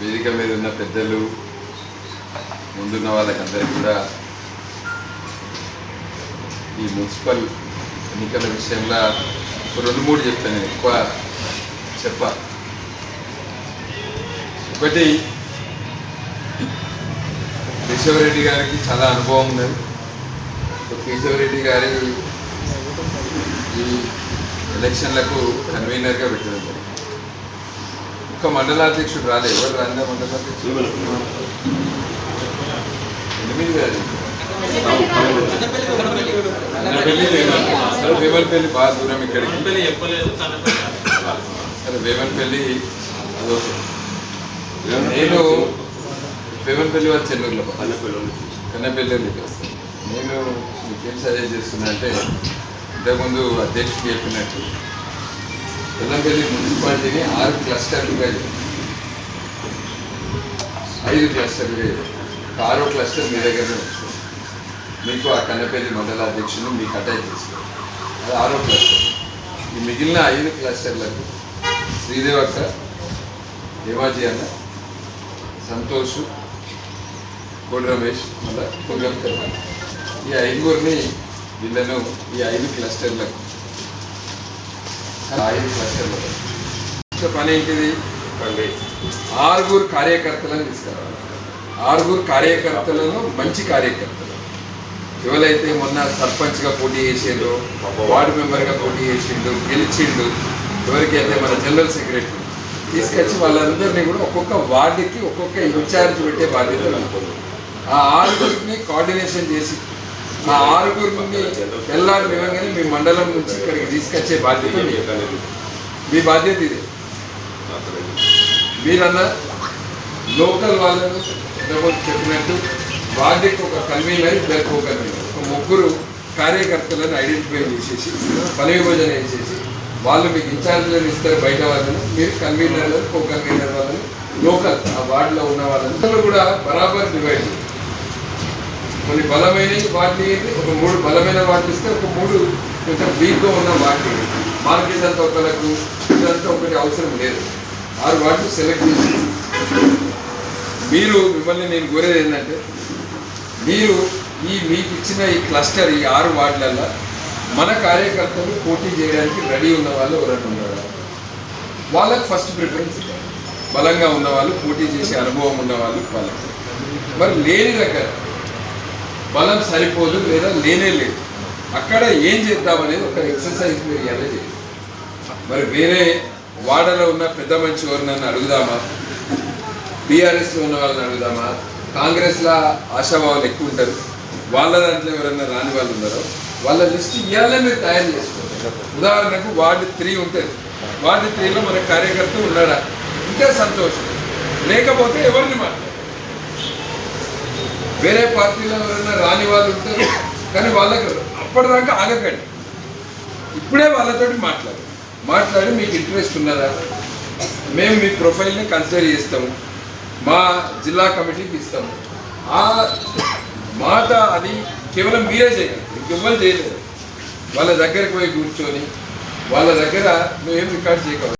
వేదిక మీద ఉన్న పెద్దలు ముందున్న వాళ్ళకందరికీ కూడా ఈ మున్సిపల్ ఎన్నికల విషయంలో రెండు మూడు చెప్తాను ఎక్కువ చెప్ప. ఒకటి కేశవరెడ్డి గారికి చాలా అనుభవం ఉన్నది. కేశవరెడ్డి గారి ఈ ఎలక్షన్లకు కన్వీనర్గా పెట్టడం జరిగింది. ఒక్క మండలాధ్యక్షుడు రాలేదు ఎవరు రాలే మండలాధ్యక్షుడు? ఎనిమిది బాగా దూరం ఇక్కడికి. సరే వేమలపల్లి నేను వేమలపల్లి వాళ్ళ చెన్నూరులో కన్నపల్లి వస్తాను నేను మీకేం సజెస్ట్ చేస్తున్నా అంటే ఇంతకుముందు అధ్యక్షుడు చెప్పినట్టు వెల్లంపల్లి మున్సిపాలిటీని ఆరు క్లస్టర్లుగా ఐదు క్లస్టర్లుగా ఒక ఆరో క్లస్టర్ మీ దగ్గరనే మీకు ఆ కన్నపల్లి మండల అధ్యక్షులు మీకు అటాచ్ చేసుకోవాలి అది ఆరో క్లస్టర్. ఈ మిగిలిన ఐదు క్లస్టర్లకు శ్రీదేవక్క దేవాజీ అన్న సంతోష్ కోడి రమేష్ మళ్ళా కొల్గంకర్ ఈ ఐదుగురిని వీళ్ళను ఈ ఐదు క్లస్టర్లకు ఆ పని ఏంటిది? ఆరుగురు కార్యకర్తలను తీసుకురావాలి. ఆరుగురు కార్యకర్తలను మంచి కార్యకర్తలు. ఎవరైతే మొన్న సర్పంచ్గా పోటీ చేసిండు వార్డు మెంబర్గా పోటీ చేసిండు గెలిచిండు ఎవరికైతే మన జనరల్ సెక్రటరీ తీసుకొచ్చి వాళ్ళందరినీ కూడా ఒక్కొక్క వార్డుకి ఒక్కొక్క ఇన్ఛార్జ్ పెట్టే బాధ్యత అనుకోండి ఆ ఆరుగురిని కోఆర్డినేషన్ చేసి ఆ నుండి తెల్లారి లేవగానే మీ మండలం నుంచి ఇక్కడికి తీసుకొచ్చే బాధ్యత మీ బాధ్యత ఇది. మీరన్నా లోకల్ వాళ్ళను చెప్పినట్టు వార్డుకి ఒక కన్వీనర్ ఇద్దరికి ఒక ఒక ముగ్గురు కార్యకర్తలను ఐడెంటిఫై చేసేసి పని విభజన చేసేసి వాళ్ళు మీకు ఇన్ఛార్జ్లను ఇస్తారు బయట వాళ్ళని మీరు కన్వీనర్లను కో కన్వీనర్ వాళ్ళని లోకల్ ఆ వార్డులో ఉన్న వాళ్ళని కూడా బరాబర్ డివైడ్ కొన్ని బలమైన వాటిని ఒక మూడు బలమైన వాటిని ఇస్తే ఒక మూడు కొంచెం వీక్గా ఉన్న వాటిని. మార్కెట్ అంతా ఒకరికి ఇదంతా ఒకటి అవసరం లేదు. ఆరు వాటిని సెలెక్ట్ చేసి మీరు మిమ్మల్ని నేను కోరేది ఏంటంటే మీరు ఈ మీకు ఇచ్చిన ఈ క్లస్టర్ ఈ ఆరు వార్డులలో మన కార్యకర్తలు పోటీ చేయడానికి రెడీ ఉన్న వాళ్ళు ఎవరైనా ఉన్నారా? వాళ్ళకి ఫస్ట్ ప్రిఫరెన్స్ ఇవ్వాలి. బలంగా ఉన్న వాళ్ళు పోటీ చేసే అనుభవం ఉన్నవాళ్ళు వాళ్ళకి మరి లేని దగ్గర బలం సరిపోదు లేదా లేనే లేదు. అక్కడ ఏం చేద్దామనేది ఒక ఎక్సర్సైజ్ మీరు ఎలా చేయాలి మరి వేరే వాడలో ఉన్న పెద్ద మంచి ఎవరినన్నా అడుగుదామా? బీఆర్ఎస్లో ఉన్న వాళ్ళని అడుగుదామా? కాంగ్రెస్లో ఆశాభావాలు ఎక్కువ ఉంటారు. వాళ్ళ దాంట్లో ఎవరైనా రాని వాళ్ళు ఉన్నారో వాళ్ళ లిస్ట్ ఇవాళ మీరు తయారు చేసుకోవాలి ఉదాహరణకు వార్డు త్రీ ఉంటుంది వార్డు త్రీలో మన కార్యకర్త ఉన్నాడా? ఉంటే సంతోషం. లేకపోతే ఎవరిని మాట్లాడారు వేరే పార్టీలో ఎవరైనా రాని వాళ్ళు ఉంటారు కానీ వాళ్ళకి అప్పటిదాకా ఆగకండి. ఇప్పుడే వాళ్ళతోటి మాట్లాడు. మాట్లాడి మీకు ఇంట్రెస్ట్ ఉన్నదా? మేము మీ ప్రొఫైల్ని కన్సిడర్ చేస్తాము. మా జిల్లా కమిటీకి ఇస్తాము. ఆ మాట అది కేవలం మీరే చేయాలి. ఇంకెవ్వరు చేయలేదు వాళ్ళ దగ్గరికి పోయి కూర్చొని వాళ్ళ దగ్గర నువ్వేం రికార్డ్ చేయగలవు